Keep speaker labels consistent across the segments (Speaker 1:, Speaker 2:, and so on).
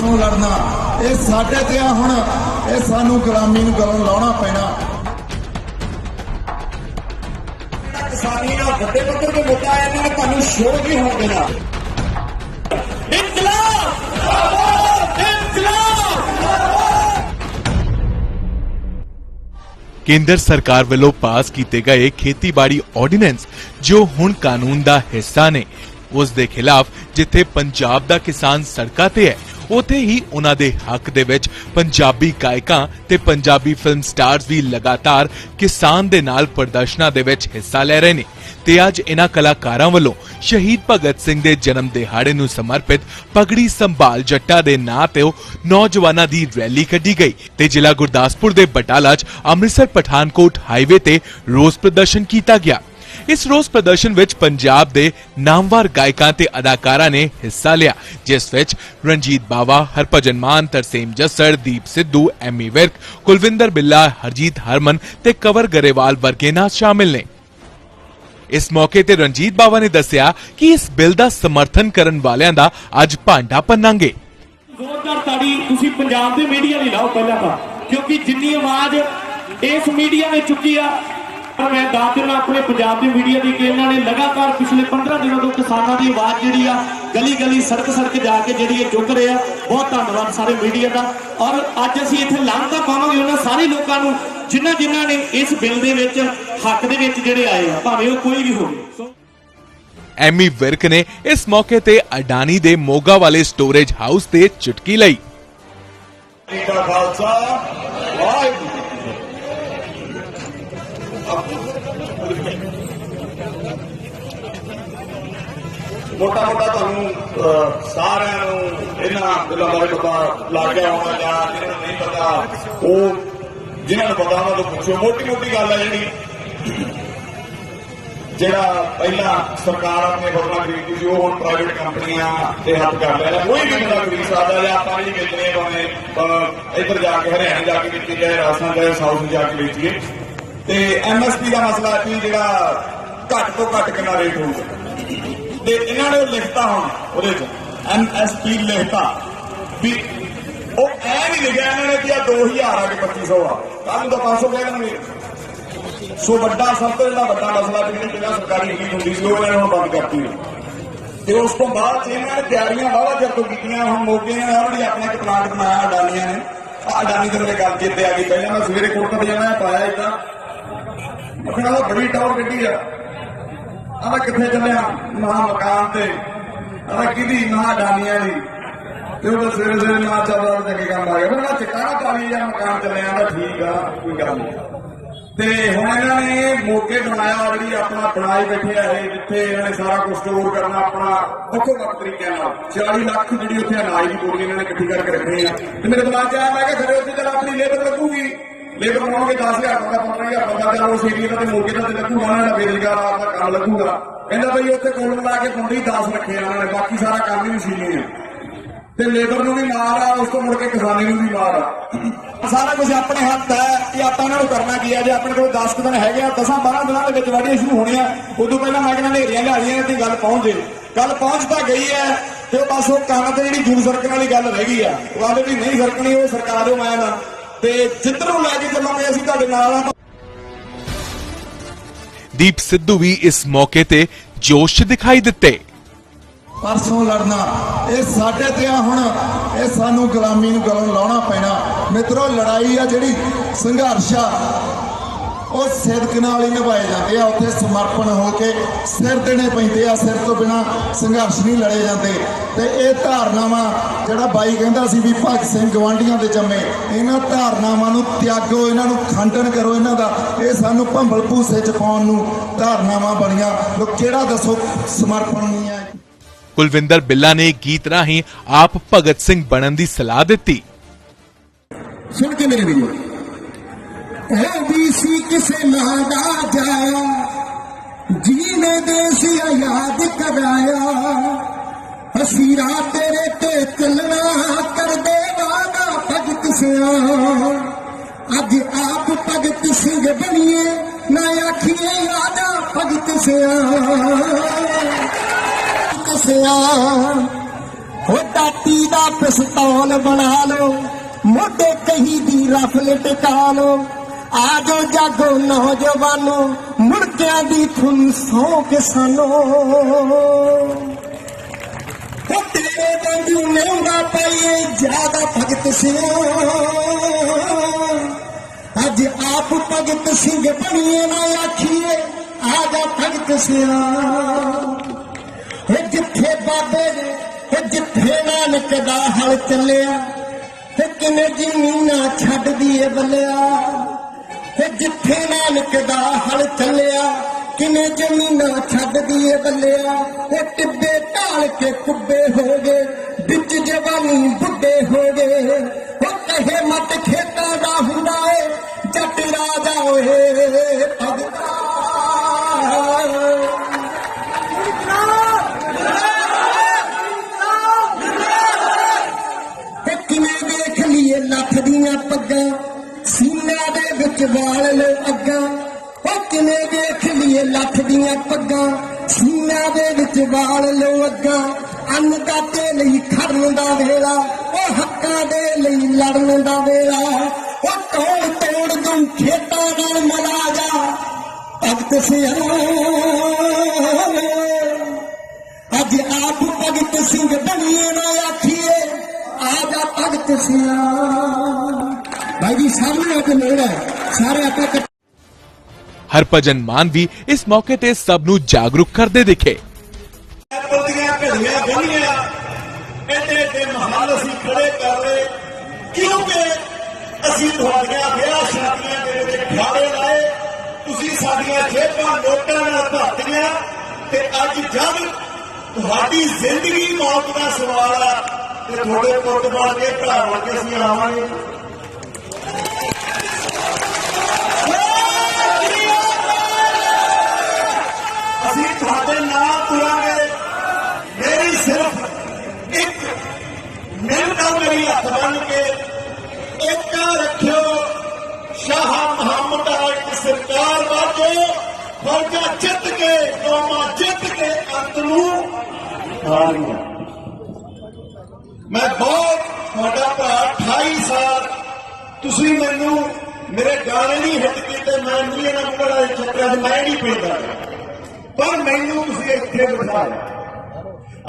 Speaker 1: ਨੂੰ ਲੜਨਾ? ਇਹ ਸਾਡੇ ਤੇ ਆ ਹੁਣ। ਇਹ ਸਾਨੂੰ ਗੁਲਾਮੀ ਨੂੰ ਗਲੋਂ ਲਾਉਣਾ ਪੈਣਾ।
Speaker 2: ਕਿਸਾਨੀ ਦਾ ਵੱਡੇ ਪੱਧਰ ਤੇ ਮੁੱਦਾ ਹੈ ਇਹਨਾਂ ਨੇ ਤੁਹਾਨੂੰ ਸ਼ੋਅ ਨਹੀਂ ਹੋਣ ਦੇਣਾ। ਇਨਕਲਾਬ ਜਿੰਦਾਬਾਦ ਇਨਕਲਾਬ!
Speaker 3: ਕੇਂਦਰ ਸਰਕਾਰ ਵੱਲੋਂ ਪਾਸ ਕੀਤੇ ਗਏ ਖੇਤੀਬਾੜੀ ਆਰਡੀਨੈਂਸ ਜੋ ਹੁਣ ਕਾਨੂੰਨ ਦਾ ਹਿੱਸਾ ਨੇ ਉਸ ਦੇ ਖਿਲਾਫ ਜਿੱਥੇ ਪੰਜਾਬ ਦਾ ਕਿਸਾਨ ਸੜਕਾਂ ਤੇ ਹੈ ਉਥੇ ਹੀ ਉਹਨਾਂ ਦੇ ਹੱਕ ਦੇ ਵਿੱਚ ਪੰਜਾਬੀ ਗਾਇਕਾਂ ਤੇ ਪੰਜਾਬੀ ਫਿਲਮ ਸਟਾਰਸ ਵੀ ਲਗਾਤਾਰ ਕਿਸਾਨ ਦੇ ਨਾਲ ਪ੍ਰਦਰਸ਼ਨਾਂ ਦੇ ਵਿੱਚ ਹਿੱਸਾ ਲੈ ਰਹੇ ਨੇ। ਤੇ ਅੱਜ ਇਹਨਾਂ ਕਲਾਕਾਰਾਂ ਵੱਲੋਂ ਸ਼ਹੀਦ ਭਗਤ ਸਿੰਘ ਦੇ ਜਨਮ ਦਿਹਾੜੇ ਨੂੰ ਸਮਰਪਿਤ ਪਗੜੀ ਸੰਭਾਲ ਜੱਟਾ ਦੇ ਨਾਂ ਤੇ ਨੌਜਵਾਨਾਂ ਦੀ ਰੈਲੀ ਕੱਢੀ ਗਈ ਤੇ ਜ਼ਿਲ੍ਹਾ ਗੁਰਦਾਸਪੁਰ ਦੇ ਬਟਾਲਾ 'ਚ ਅੰਮ੍ਰਿਤਸਰ ਪਠਾਨਕੋਟ ਹਾਈਵੇ ਤੇ ਰੋਸ ਪ੍ਰਦਰਸ਼ਨ ਕੀਤਾ ਗਿਆ। ਇਸ ਰੋਸ ਪ੍ਰਦਰਸ਼ਨ ਵਿੱਚ ਪੰਜਾਬ ਦੇ ਨਾਮਵਰ ਗਾਇਕਾਂ ਤੇ ਅਦਾਕਾਰਾਂ ਨੇ ਹਿੱਸਾ ਲਿਆ, ਜਿਸ ਵਿੱਚ ਰਣਜੀਤ ਬਾਵਾ, ਹਰਭਜਨ ਮਾਨ, ਤਰਸੇਮ ਜੱਸੜ, ਦੀਪ ਸਿੱਧੂ, ਐਮੀ ਵਿਰਕ, ਕੁਲਵਿੰਦਰ ਬਿੱਲਾ, ਹਰਜੀਤ ਹਰਮਨ ਤੇ ਕਵਰ ਗਰੇਵਾਲ ਵਰਗੇ ਨਾਂ ਸ਼ਾਮਿਲ ਨੇ। ਇਸ ਮੌਕੇ ਤੇ ਰਣਜੀਤ ਬਾਵਾ ਨੇ ਦੱਸਿਆ ਕਿ ਇਸ ਬਿੱਲ ਦਾ ਸਮਰਥਨ ਕਰਨ ਵਾਲਿਆਂ ਦਾ ਅੱਜ ਭਾਂਡਾ ਪੰਨਾਂਗੇ
Speaker 2: ਜ਼ੋਰਦਾਰ ਤਾੜੀ ਤੁਸੀਂ ਪੰਜਾਬ ਦੇ ਮੀਡੀਆ ਲਈ ਲਾਓ ਪਹਿਲਾਂ ਤਾਂ, ਕਿਉਂਕਿ ਜਿੰਨੀ ਆਵਾਜ਼ ਇਸ ਮੀਡੀਆ ਨੇ ਚੁੱਕੀ ਆ ਪਰ ਮੈਂ ਦੱਸ ਦਿੰਦਾ ਆਪਣੇ ਪੰਜਾਬ ਦੇ ਮੀਡੀਆ ਦੀ ਕਿ ਇਹਨਾਂ ਨੇ ਲਗਾਤਾਰ ਪਿਛਲੇ 15 ਦਿਨਾਂ ਤੋਂ ਕਿਸਾਨਾਂ ਦੀ ਆਵਾਜ਼ ਜਿਹੜੀ ਆ ਗਲੀ ਗਲੀ ਸੜਕ ਸੜਕ ਜਾ ਕੇ ਜਿਹੜੀ ਇਹ ਚੁੱਕ ਰਹੇ ਆ ਬਹੁਤ ਧੰਨਵਾਦ ਸਾਰੇ ਮੀਡੀਆ ਦਾ। ਔਰ ਅੱਜ ਅਸੀਂ ਇੱਥੇ ਲਾਂਘਾ ਪਾਵਾਂਗੇ ਉਹਨਾਂ ਸਾਰੇ ਲੋਕਾਂ ਨੂੰ ਜਿਨ੍ਹਾਂ ਜਿਨ੍ਹਾਂ ਨੇ ਇਸ ਬਿੱਲ ਦੇ ਵਿੱਚ ਹੱਕ ਦੇ ਵਿੱਚ ਜਿਹੜੇ ਆਏ ਆ ਭਾਵੇਂ ਉਹ ਕੋਈ ਵੀ ਹੋਵੇ।
Speaker 3: ਐਮੀ ਵਿਰਕ ਨੇ ਇਸ ਮੌਕੇ ਤੇ ਅਡਾਨੀ ਦੇ ਮੋਗਾ ਵਾਲੇ ਸਟੋਰੇਜ ਹਾਊਸ ਤੇ ਚੁਟਕੀ ਲਈ।
Speaker 4: ਖਾਲਸਾ ਵਾਹਿਗੁਰੂ। ਮੋਟਾ ਮੋਟਾ ਤੁਹਾਨੂੰ ਸਾਰਿਆਂ ਨੂੰ ਇਹਨਾਂ ਗੱਲਾਂ ਬਾਰੇ ਪਤਾ ਲੱਗ ਗਿਆ ਹੋਣਾ ਜਾਂ ਜਿਹਨਾਂ ਨੂੰ ਨਹੀਂ ਪਤਾ, ਉਹ ਜਿਹਨਾਂ ਨੂੰ ਪਤਾ ਉਹਨਾਂ ਤੋਂ ਪੁੱਛੋ। ਮੋਟੀ ਮੋਟੀ ਗੱਲ ਹੈ ਜਿਹੜੀ, ਜਿਹੜਾ ਪਹਿਲਾਂ ਸਰਕਾਰ ਆਪਣੇ ਫਸਲਾਂ ਖਰੀਦਦੀ ਸੀ, ਉਹ ਹੁਣ ਪ੍ਰਾਈਵੇਟ ਕੰਪਨੀਆਂ ਤੇ ਹੱਥ ਕਰ ਲਿਆ। ਕੋਈ ਵੀ ਬੰਦਾ ਖਰੀਦ ਸਕਦਾ, ਜਾਂ ਆਪਾਂ ਵੀ ਵੇਚਣੇ ਭਾਵੇਂ ਇੱਧਰ ਜਾ ਕੇ ਹਰਿਆਣੇ ਜਾ ਕੇ ਵੇਚੀ ਜਾਏ ਰਾਜਸਥਾਨ ਜਾਏ ਸਾਊਥ ਜਾ ਕੇ ਵੇਚੀਏ। ਤੇ ਐਮਐਸਪੀ ਦਾ ਮਸਲਾ ਹੈ ਜਿਹੜਾ ਘੱਟ ਤੋਂ ਘੱਟ ਕਿੰਨਾ ਰੇਟ ਹੋਊਗਾ? ਤੇ ਇਹਨਾਂ ਨੇ ਲਿਖਤਾ ਹੁਣ ਉਹਦੇ ਚ ਐਮਐਸਪੀ ਲਿਖਤਾ ਵੀ ਉਹ ਐ ਨਹੀਂ ਲਿਖਿਆ ਇਹਨਾਂ ਨੇ ਕਿ ਆ 2000 ਆ ਕੇ 2500 ਆ। ਕੱਲ ਨੂੰ ਤਾਂ 500 ਕਹਿ ਦੇਣਗੇ। ਸੋ ਵੱਡਾ, ਸਭ ਤੋਂ ਜਿਹੜਾ ਵੱਡਾ ਮਸਲਾ ਵੀ ਜਿਹੜੀ ਸਰਕਾਰੀ ਨੀਤੀ ਹੁੰਦੀ ਸੀ, ਉਹ ਇਹਨਾਂ ਨੇ ਹੁਣ ਬੰਦ ਕਰਤੀ ਤੇ ਉਸ ਤੋਂ ਬਾਅਦ ਇਹਨਾਂ ਨੇ ਤਿਆਰੀਆਂ ਵਾਵਾ ਚਿਰ ਤੋਂ ਕੀਤੀਆਂ, ਹੁਣ ਮੋਗੇ ਨੇ ਆਲਰੇਡੀ ਆਪਣਾ ਇੱਕ ਪਲਾਂਟ ਬਣਾਇਆ, ਅਡਾਨੀਆਂ ਨੇ। ਆਹ ਅਡਾਨੀ ਦੇ ਮੇਰੇ ਗੱਲ ਚੇਤੇ ਆ ਗਈ ਪਹਿਲਾਂ ਮੈਂ ਸਵੇਰੇ ਕੋਟਾ ਜਾਣਾ, ਪਾਇਆ ਇਦਾਂ ਮਖਣਾ ਦਾ ਬੜੀ ਟੌਰ ਗੱਡੀ ਆ। ਆਹ ਕਿੱਥੇ ਚੱਲਿਆ ਮਹਾ ਮਕਾਨ ਤੇ। ਆਹ ਕਿਹਦੀ ਮਹਾ ਅਡਾਨੀਆਂ ਦੀ ਤੇ ਉਹ ਸਵੇਰੇ ਸਵੇਰੇ ਨਾ ਚੱਲਦਾ ਤੇ ਕੰਮ ਆ ਗਿਆ। ਮੈਂ ਚਿੱਟਾ ਨਾ ਜਾਂ ਮਕਾਨ ਚੱਲਿਆ ਤਾਂ ਠੀਕ ਆ, ਕੋਈ ਗੱਲ ਨਹੀਂ। ਤੇ ਹੁਣ ਇਹਨਾਂ ਨੇ ਮੌਕੇ ਬਣਾਇਆ ਆਲਰੇਡੀ ਆਪਣਾ ਬਣਾਈ ਬੈਠੇ ਆ ਇਹ, ਜਿੱਥੇ ਇਹਨਾਂ ਨੇ ਸਾਰਾ ਕੁਝ ਸਟੋਰ ਕਰਨਾ, ਆਪਣਾ ਵੱਖੋ ਵੱਖ ਤਰੀਕਿਆਂ ਨਾਲ। 40 ਲੱਖ ਜਿਹੜੀ ਉੱਥੇ ਅਨਾਜ ਦੀ ਬੋਰੀ ਇਹਨਾਂ ਨੇ ਇਕੱਠੀ ਕਰਕੇ ਰੱਖਣੀ ਆ। ਤੇ ਮੇਰੇ ਦਿਮਾਗ 'ਚ ਆਇਆ, ਮੈਂ ਕਿਹਾ ਖੜੇ ਉੱਥੇ ਚੱਲ ਆਪਣੀ ਲੇਬਰ ਲੱਗੂਗੀ। ਲੇਬਰ ਬਣਾਉਣਗੇ 10000 ਬੰਦਾ 15000 ਬੰਦਾ ਚੱਲ ਉਸ ਏਰੀਆ ਦਾ ਤੇ ਮੌਕੇ ਦਾ ਤੇ ਲੱਗੂਗਾ, ਉਹਨਾਂ ਦਾ ਬੇਰੁਜ਼ਗਾਰ ਆਪਦਾ ਕੰਮ ਲੱਗੂਗਾ। ਕਹਿੰਦਾ ਬਈ ਉੱਥੇ ਕੋਲ ਮਿਲਾ ਕੇ ਪੁੰਡੀ 10 ਰੱਖੇ ਉਹਨਾਂ ਨੇ, ਬਾਕੀ ਸਾਰਾ ਕੰਮ ਹੀ ਮਸ਼ੀਨੀ ਆ। ਤੇ ਲੇਬਰ ਨੂੰ ਵੀ ਮਾਰ ਆ, ਉਸ ਤੋਂ ਮੁੜ ਕੇ ਕਿਸਾਨੀ ਨੂੰ ਵੀ ਮਾਰ ਆ। ਸਾਰਾ ਕੁਝ ਆਪਣੇ ਹੱਥ ਹੈ ਕਿ ਆਪਾਂ ਇਹਨਾਂ ਨੂੰ ਕਰਨਾ ਕੀ ਹੈ ਜੇ ਆਪਣੇ ਕੋਲ 10 ਕੁ ਦਿਨ ਹੈਗੇ ਆ 10 12 ਦਿਨਾਂ ਦੇ ਵਿੱਚ ਵਾਢੀਆਂ ਸ਼ੁਰੂ ਹੋਣੀਆਂ, ਉਦੋਂ ਪਹਿਲਾਂ ਮੈਂ ਕਹਿੰਦਾ ਹਨੇਰੀਆਂ ਲਿਆੜੀਆਂ ਤੇ ਗੱਲ ਪਹੁੰਚ ਜੇ। ਗੱਲ ਪਹੁੰਚ ਤਾਂ ਗਈ ਹੈ ਤੇ ਬਸ ਉਹ ਕੰਨ ਤੇ ਜਿਹੜੀ ਜੂ ਸਰਕਣ ਵਾਲੀ ਗੱਲ ਰਹਿ ਗਈ ਆ। ਉਹ ਆਦੇ ਵੀ ਨਹੀਂ ਸਰਕਣੀ, ਉਹ ਸਰਕਾਰ ਦੇ ਮੈਂ ਨਾ। ਤੇ ਜਿੱਧਰ ਨੂੰ ਲੈ ਕੇ ਚੱਲਾਂਗੇ ਅਸੀਂ ਤੁਹਾਡੇ ਨਾਲ ਆ।
Speaker 3: ਦੀਪ ਸਿੱਧੂ ਵੀ ਇਸ ਮੌਕੇ ਤੇ ਜੋਸ਼ ਦਿਖਾਈ ਦਿੱਤੇ।
Speaker 1: ਪਰਸੋਂ ਲੜਨਾ ਇਹ ਸਾਡੇ ਤੇ ਆ ਹੁਣ ਇਹ ਸਾਨੂੰ ਗੁਲਾਮੀ ਨੂੰ ਗਲੋਂ ਲਾਉਣਾ ਪੈਣਾ। ਮਿੱਤਰੋ ਲੜਾਈ ਆ ਜਿਹੜੀ ਸੰਘਰਸ਼ ਆ। ਉਹ ਸਿਦਕ ਨਾਲ ਹੀ ਨਿਭਾਏ ਜਾਂਦੇ ਆ। ਉੱਥੇ ਸਮਰਪਣ ਹੋ ਕੇ ਸਿਰ ਦੇਣੇ ਪੈਂਦੇ ਆ। ਸਿਰ ਤੋਂ ਬਿਨਾ ਸੰਘਰਸ਼ ਨਹੀਂ ਲੜੇ ਜਾਂਦੇ। ਤੇ ਇਹ ਧਾਰਨਾਵਾਂ ਜਿਹੜਾ ਬਾਈ ਕਹਿੰਦਾ ਸੀ ਵੀ ਭਗਤ ਸਿੰਘ ਗਵਾਂਢੀਆਂ ਦੇ ਜੰਮੇ ਇਹਨਾਂ ਧਾਰਨਾਵਾਂ ਨੂੰ ਤਿਆਗੋ ਇਹਨਾਂ ਨੂੰ ਖੰਡਨ ਕਰੋ ਇਹਨਾਂ ਦਾ ਇਹ ਸਾਨੂੰ ਭੰਬਲ ਭੂਸੇ ਚ ਪਾਉਣ ਨੂੰ ਧਾਰਨਾਵਾਂ ਬਣੀਆਂ। ਲੋ ਕਿਹੜਾ ਦੱਸੋ ਸਮਰਪਣ ਨਹੀਂ ਹੈ?
Speaker 3: ਕੁਲਵਿੰਦਰ ਬਿੱਲਾ ਨੇ ਗੀਤ ਰਾਹੀਂ ਆਪ ਭਗਤ ਸਿੰਘ ਬਣਨ ਦੀ ਸਲਾਹ ਦਿੱਤੀ।
Speaker 1: ਸੁਣ ਕੇ ਮੇਰੇ ਵੀਰੋ
Speaker 5: ਇਹ ਵੀ ਸੀ ਕਿਸੇ ਨਾਂ ਦਾ ਜਾਇਆ। ਜੀਨੇ ਦੇ ਸੀ ਯਾਦ ਕਰਾਇਆ। ਹਸੀਰਾ ਤੇਰੇ ਤੇ ਚੱਲਣਾ ਕਰਦੇ ਵਾਦਾ ਭਗਤ ਸਿਆ। ਅੱਜ ਆਪ ਭਗਤ ਸਿੰਘ ਬਣੀਏ, ਨਾ ਆਖੀਏ ਯਾਦਾ ਭਗਤ ਸਿਆ। ਸਿਆ ਉਹ ਦਾਤੀ ਦਾ ਪਿਸਤੌਲ ਬਣਾ ਲਓ, ਮੋਢੇ ਕਹੀ ਦੀ ਰਫਲ ਟਿਕਾ ਲਓ। ਆ ਜੋ ਜਾਗੋ ਨੌਜਵਾਨੋ ਮੁੜਕਿਆਂ ਦੀ ਖੁਨ ਸੌ ਕਿਸਾਨੋ ਉਹ ਤੇਰੇ ਵਾਂਗੂ ਮਹਿੰਗਾ ਪਈਏ, ਜ਼ਿਆਦਾ ਭਗਤ ਸਿੰਘ ਅੱਜ ਆਪ ਭਗਤ ਸਿੰਘ ਬਣੀਏ ਨਾ ਆਖੀਏ ਆ ਜਾ ਭਗਤ ਸਿੰਘ ਜਿੱਥੇ ਬਾਬੇ ਨੇ ਇਹ ਜਿੱਥੇ ਨਾਨਕ ਦਾ ਹਲ ਚੱਲਿਆ, ਤੇ ਕਿਨੇ ਜ਼ਮੀਨਾਂ ਛੱਡਦੀ ਏ ਬੱਲਿਆ। ਤੇ ਜਿੱਥੇ ਨਾਨਕ ਦਾ ਹਲ ਚੱਲਿਆ, ਕਿਵੇਂ ਜ਼ਮੀਨਾਂ ਛੱਡਦੀ ਏ ਬੱਲਿਆ ਉਹ ਟਿੱਬੇ ਢਾਲ ਕੇ ਕੁੱਬੇ ਹੋ ਗਏ, ਵਿੱਚ ਜਵਾਨੀ ਬੁੱਢੇ ਹੋ ਗਏ। ਉਹ ਕਹੇ ਮਤ ਖੇਤਾਂ ਦਾ ਹੁੰਦਾ ਏ, ਜੱਟ ਰਾਜਾ ਓਏ ਵਾਲ ਲੋ ਅੱਗਾਂ ਉਹ ਕਿਵੇਂ ਵੇਖ ਲਈਏ ਲੱਖ ਦੀਆਂ ਪੱਗਾਂ। ਸੀਨਿਆਂ ਦੇ ਵਿੱਚ ਵਾਲ ਲੋ ਅੱਗਾਂ ਅੰਨਦਾਤੇ ਲਈ ਖੜਨ ਦਾ ਵੇਲਾ, ਉਹ ਹੱਕਾਂ ਦੇ ਲਈ ਲੜਨ ਦਾ ਵੇਲਾ। ਉਹ ਤੋੜ ਤੋੜ ਦੂੰ ਖੇਤਾਂ ਨਾਲ ਮਲਾ ਜਾ, ਭਗਤ ਸਿਆ ਅੱਜ ਆਪ ਭਗਤ ਸਿੰਘ ਬਣੀਏ ਨਾ ਆਖੀਏ, ਆ ਜਾ ਭਗਤ ਸਿਆ ਭਾਈ ਜੀ ਸਾਹਮਣੇ ਆ ਕੇ ਮਿਲਣਾ ਹੈ। ਸਾਰੇ ਆਪਾਂ ਇਕੱਠੇ
Speaker 3: ਹਰਭਜਨ ਮਾਨ ਵੀ ਇਸ ਮੌਕੇ ਤੇ ਸਭ ਨੂੰ ਜਾਗਰੂਕ ਕਰਦੇ ਦਿਖੇ।
Speaker 6: ਦੀਆਂ ਘੜੀਆਂ ਬੰਨੀਆਂ ਐਡੇ ਐਡੇ ਮਹਾਨ ਅਸੀਂ ਖੜੇ ਕਰ ਲਏ ਕਿਉਂਕਿ ਅਸੀਂ ਤੁਹਾਡੀਆਂ ਵਿਆਹ ਸ਼ਾਦੀਆਂ ਦੇ ਵਿੱਚ ਖਾੜੇ ਲਾਏ। ਤੁਸੀਂ ਸਾਡੀਆਂ ਜੇਬਾਂ ਨੋਟਾਂ ਨਾਲ ਭਰਤੀਆਂ। ਤੇ ਅੱਜ ਜਦ ਤੁਹਾਡੀ ਜ਼ਿੰਦਗੀ ਮੌਤ ਦਾ ਸਵਾਲ ਆ ਤੇ ਤੁਹਾਡੇ ਪੁੱਤ ਬਣ ਕੇ ਭਰਾ ਬਣ ਕੇ ਅਸੀਂ ਆਵਾਂਗੇ। ਅਸੀਂ ਤੁਹਾਡੇ ਨਾਲ ਤੁਰਾਂਗੇ। ਮੇਰੀ ਸਿਰਫ ਇੱਕ ਮਿਹਨਤ ਮੇਰੀ ਹੱਥ ਬਣ ਕੇ ਇੱਕ ਰੱਖਿਓ। ਸ਼ਾਹ ਮੁਹੰਮਦ ਆਲੀ ਸਰਕਾਰ ਬਾਜੋ ਫੌਜਾਂ ਜਿੱਤ ਕੇ, ਕੌਮਾਂ ਜਿੱਤ ਕੇ ਅੰਤ ਨੂੰ ਹਾਰੀਆਂ ਮੈਂ ਬਹੁਤ ਤੁਹਾਡਾ ਭਰਾ 28 ਸਾਲ, ਤੁਸੀਂ ਮੈਨੂੰ ਮੇਰੇ ਗਾਣੇ ਨਹੀਂ ਹਿੱਟ ਕੀਤੇ, ਮੈਂ ਮਿਲੀਅਨ ਨੰਬਰ ਦੇ ਚੱਕਰਾਂ 'ਚ ਮੈਂ ਨਹੀਂ ਪੈਂਦਾ। ਪਰ ਮੈਨੂੰ ਤੁਸੀਂ ਇੱਥੇ ਬਿਠਾਇਆ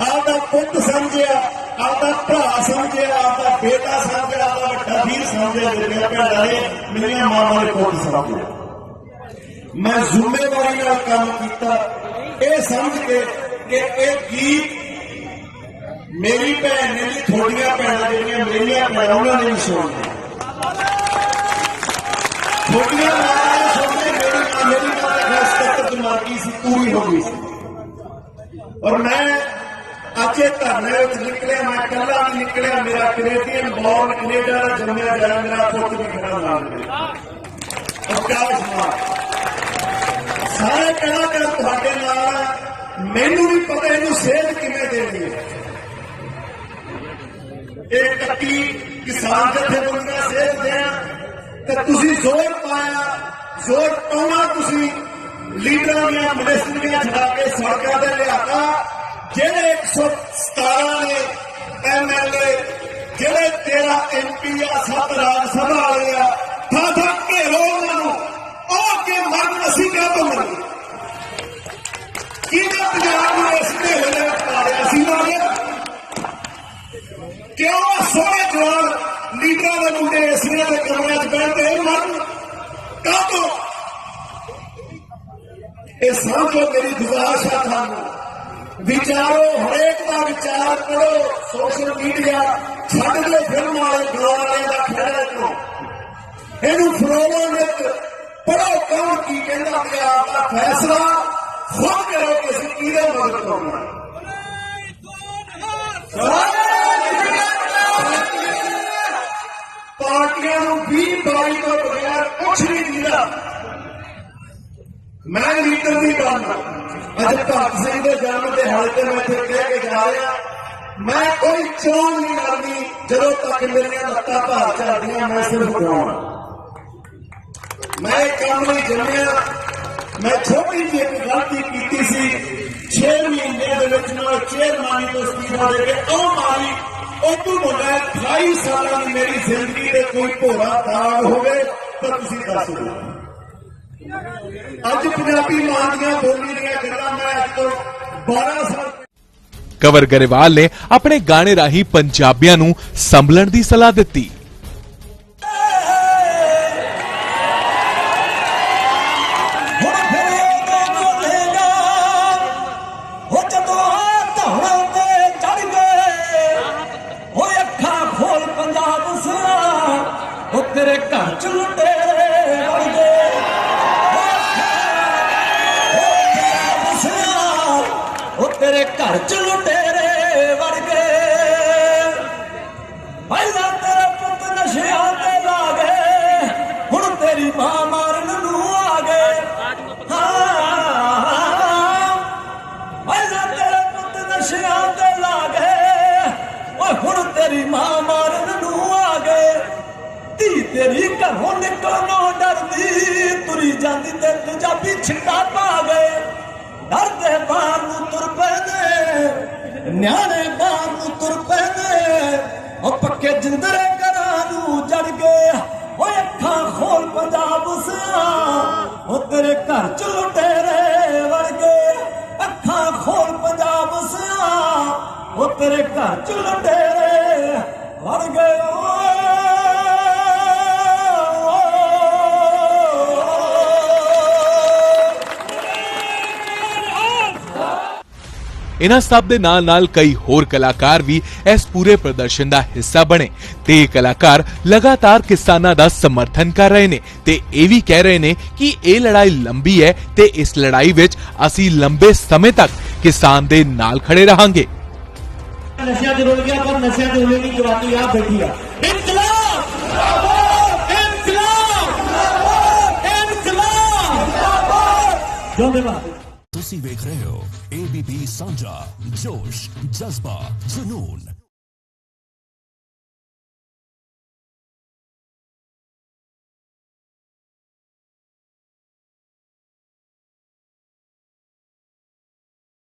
Speaker 6: ਆਪਦਾ ਪੁੱਤ ਸਮਝਿਆ, ਆਪਦਾ ਭਰਾ ਸਮਝਿਆ, ਆਪਦਾ ਬੇਟਾ ਸਮਝਿਆ, ਆਪਦਾ ਵੱਡਾ ਵੀਰ ਸਮਝਿਆ ਮੇਰੀਆਂ ਭੈਣਾਂ ਨੇ ਮੇਰੀਆਂ ਮਾਵਾਂ ਦੇ ਪੁੱਤ ਸਮਝਿਆ ਮੈਂ ਜ਼ਿੰਮੇਵਾਰੀ ਨਾਲ ਕੰਮ ਕੀਤਾ। ਇਹ ਸਮਝ ਕੇ ਕਿ ਇਹ ਗੀਤ ਮੇਰੀ ਭੈਣ ਨੇ ਵੀ ਥੋੜੀਆਂ ਭੈਣਾਂ ਜਿਹੜੀਆਂ ਮੇਰੀਆਂ ਭੈਣਾਂ, ਉਹਨਾਂ ਨੇ ਵੀ ਸੁਣਨਾ ਥੋੜੀਆਂ ਸੀ ਹੋ ਗਈ ਸੀ। ਔਰ ਮੈਂ ਅੱਜ ਧਰਨੇ ਵਿੱਚ ਨਿਕਲਿਆ, ਮੈਂ ਕੱਲਾ ਨਹੀਂ ਨਿਕਲਿਆ, ਮੇਰਾ ਕੈਨੇਡੀਅਨ ਬੌਰਨ ਕੈਨੇਡਾ ਦਾ ਜੰਮਿਆ ਜਰਾ ਮੇਰਾ ਪੁੱਤ ਵੀ ਖੜਾ ਨਾਲ ਸਾਰੇ ਕਲਾਕਾਰ ਤੁਹਾਡੇ ਨਾਲ, ਮੈਨੂੰ ਵੀ ਪਤਾ, ਇਹਨੂੰ ਸੇਧ ਕਿਵੇਂ ਦੇਣੀ ਹੈ? ਇਹ ਕੱਟੀ ਕਿਸਾਨ ਜਥੇਬੰਦੀਆਂ ਸੇਧ ਦੇਣ ਤੇ ਤੁਸੀਂ ਜ਼ੋਰ ਪਾਇਆ, ਜ਼ੋਰ ਪਾਉਣਾ ਤੁਸੀਂ ਲੀਡਰਾਂ ਦੀਆਂ ਮਿਨਿਸਟਰੀਆਂ ਛਡਾ ਕੇ ਸੜਕਾਂ ਤੇ ਲਿਆਤਾ। ਜਿਹੜੇ 117 ਨੇ ਐਮਐਲਏ ਜਿਹੜੇ 13 ਐਮਪੀ ਆ, ਸੱਤ ਰਾਜ ਸਭਾ ਵਾਲੇ ਆ, ਥਾਂ ਥਾਂ ਘੇਰੋ ਉਹਨਾਂ ਨੂੰ। ਉਹ ਕੇ ਮਰਨ, ਅਸੀਂ ਕਾਹ ਤੋਂ ਮਰਨ ਕਿਹਨੇ ਪੰਜਾਬ ਨੂੰ ਇਸ ਢੇਲੇ ਦੇ ਵਿੱਚ ਪਾੜਿਆ ਸੀ ਮਾਰੇ ਕਿਉਂ ਸੋਹਣੇ ਜਵਾਨ ਲੀਡਰਾਂ ਦੇ ਮੁੰਡੇ ਇਸਨੇ ਦੇ ਕਮਰਿਆਂ 'ਚ ਬੈਠਦੇ ਇਹ ਮਰਨ? ਇਹ ਸਮਝੋ ਮੇਰੀ ਗੁਜ਼ਾਰਿਸ਼ ਆ ਤੁਹਾਨੂੰ। ਵਿਚਾਰੋ, ਹਰੇਕ ਦਾ ਵਿਚਾਰ ਕਰੋ। ਸੋਸ਼ਲ ਮੀਡੀਆ ਛੱਡ ਦਿਓ ਫਿਲਮ ਵਾਲੇ ਗਵਾਰੇ ਦਾ ਖੜਾ ਕਰੋ ਇਹਨੂੰ ਫਰੋਵੋ ਵਿੱਚ। ਪੜੋ ਕੌਣ ਕੀ ਕਹਿੰਦਾ ਤੇ ਆਪ ਫੈਸਲਾ ਖੁਦ ਕਰੋ ਕਿ ਅਸੀਂ ਕਿਹਦੇ ਮਦਦ ਕਰਨਾ ਪਾਰਟੀਆਂ ਨੂੰ ਵੀ ਬਾਈ ਤੋਂ ਬਗੈਰ ਕੁਝ ਨਹੀਂ ਦਿੰਦਾ ਮੈਂ ਲੀਡਰ ਦੀ ਗੱਲ ਅੱਜ ਭਗਤ ਸਿੰਘ ਦੇ ਜਨਮ ਦੇ ਹਾਲ ਮੈਂ ਇੱਥੇ ਕਹਿ ਕੇ ਜਾ ਰਿਹਾ। ਮੈਂ ਕੋਈ ਚੋਣ ਨਹੀਂ ਕਰਨੀ ਜਦੋਂ ਤੱਕ ਮੇਰੀਆਂ ਲੱਤਾਂ ਭਾਰ ਚੜਦੀਆਂ, ਮੈਂ ਸਿਰਫ ਗਾਉਣਾ ਮੈਂ ਕੰਮ ਲਈ ਜੰਮਿਆ। ਮੈਂ ਛੋਟੀ ਜਿਹੀ ਇੱਕ ਗਲਤੀ ਕੀਤੀ ਸੀ। 6 ਮਹੀਨੇ ਦੇ ਵਿੱਚ ਨਾਲ ਚੇਅਰਮਾਨੀ ਤੋਂ ਅਸਤੀਫਾ ਦੇ ਕੇ ਉਹ ਮਾਰੀ। ਉਹ ਤੋਂ ਮੁੰਡਾ 28 ਸਾਲਾਂ ਦੀ ਮੇਰੀ ਜ਼ਿੰਦਗੀ ਦੇ ਕੋਈ ਭੋਰਾ ਦਾਗ ਹੋਵੇ ਤਾਂ ਤੁਸੀਂ ਦੱਸ ਦਿਓ। ਅੱਜ ਪੰਜਾਬੀ ਮਾਂ ਦੀਆਂ ਬੋਲੀ ਦੀਆਂ ਗੱਲਾਂ ਮੈਂ ਅੱਜ ਤੋਂ 12 ਸਾਲ
Speaker 3: ਕੰਵਰ ਗਰੇਵਾਲ ਨੇ ਆਪਣੇ ਗਾਣੇ ਰਾਹੀਂ ਪੰਜਾਬੀਆਂ ਨੂੰ ਸੰਭਲਣ ਦੀ ਸਲਾਹ ਦਿੱਤੀ
Speaker 7: ਹੁਣ ਫਿਰ ਉਦੋਂ ਬੋਲੇਗਾ ਘਰ ਚ ਲੁਟੇਰੇ ਵੜ ਗਏ ਪਹਿਲਾਂ ਤੇਰੇ ਪੁੱਤ ਨਸ਼ਿਆਂ ਤੇ ਲਾ ਗਏ ਹੁਣ ਤੇਰੀ ਮਾਂ ਮਾਰਨ ਨੂੰ ਆ ਗਏ ਹਾਂ ਪਹਿਲਾਂ ਤੇਰੇ ਪੁੱਤ ਨਸ਼ਿਆਂ ਤੇ ਲਾ ਗਏ ਓਏ ਹੁਣ ਤੇਰੀ ਮਾਂ ਮਾਰਨ ਨੂੰ ਆ ਗਏ ਧੀ ਤੇਰੀ ਘਰੋਂ ਨਿਕਲਣੋਂ ਡਰਦੀ, ਤੁਰੀ ਜਾਂਦੀ ਤੇ ਪੰਜਾਬੀ ਛਿੱਟਾ ਪਾ ਗਏ ਡਰਦੇ ਬਾਹਰ ਨੂੰ ਤੁਰ ਪੈਂਦੇ, ਨਿਆਣੇ ਬਾਹਰ ਨੂੰ ਤੁਰ ਪੈਂਦੇ। ਉਹ ਪੱਕੇ ਜਿੰਦਰੇ ਘਰਾਂ ਨੂੰ ਜੜ ਗਏ, ਓਏ ਅੱਖਾਂ ਖੋਲ ਪੰਜਾਬ ਸਿਆ। ਉਹ ਤੇਰੇ ਘਰ ਚ ਲੁਟੇਰੇ ਵੜ ਗਏ, ਅੱਖਾਂ ਖੋਲ ਪੰਜਾਬ ਸਿਆ। ਉਹ ਤੇਰੇ ਘਰ ਚ ਲੁਟੇਰੇ ਵੜ ਗਏ
Speaker 3: ਇਹਨਾਂ ਸਭ ਦੇ ਨਾਲ ਨਾਲ ਕਈ ਹੋਰ ਕਲਾਕਾਰ ਵੀ ਇਸ ਪੂਰੇ ਪ੍ਰਦਰਸ਼ਨ ਦਾ ਹਿੱਸਾ ਬਣੇ ਤੇ ਇਹ ਕਲਾਕਾਰ ਲਗਾਤਾਰ ਕਿਸਾਨਾਂ ਦਾ ਸਮਰਥਨ ਕਰ ਰਹੇ ਨੇ ਤੇ ਇਹ ਵੀ ਕਹਿ ਰਹੇ ਨੇ ਕਿ ਇਹ ਲੜਾਈ ਲੰਬੀ ਹੈ ਤੇ ਇਸ ਲੜਾਈ ਵਿੱਚ ਅਸੀਂ ਲੰਬੇ ਸਮੇਂ ਤੱਕ ਕਿਸਾਨ ਦੇ ਨਾਲ ਖੜੇ ਰਹਾਂਗੇ।
Speaker 2: ਨਸ਼ਿਆਂ ਦੇ ਰੁਲ ਗਿਆ, ਪਰ ਨਸ਼ਿਆਂ ਦੇ ਰੁਲੇ ਦੀ ਜਵਾਨੀ ਆ ਬੈਠੀ ਆ। ਇਨਕਲਾਬ! ਇਨਕਲਾਬ! ਇਨਕਲਾਬ! ਜੋਦੇ
Speaker 8: ਤੁਸੀਂ ਵੇਖ ਰਹੇ ਹੋ ABP ਸਾਂਝਾ ਜੋਸ਼ ਜਜ਼ਬਾ ਜਨੂਨ।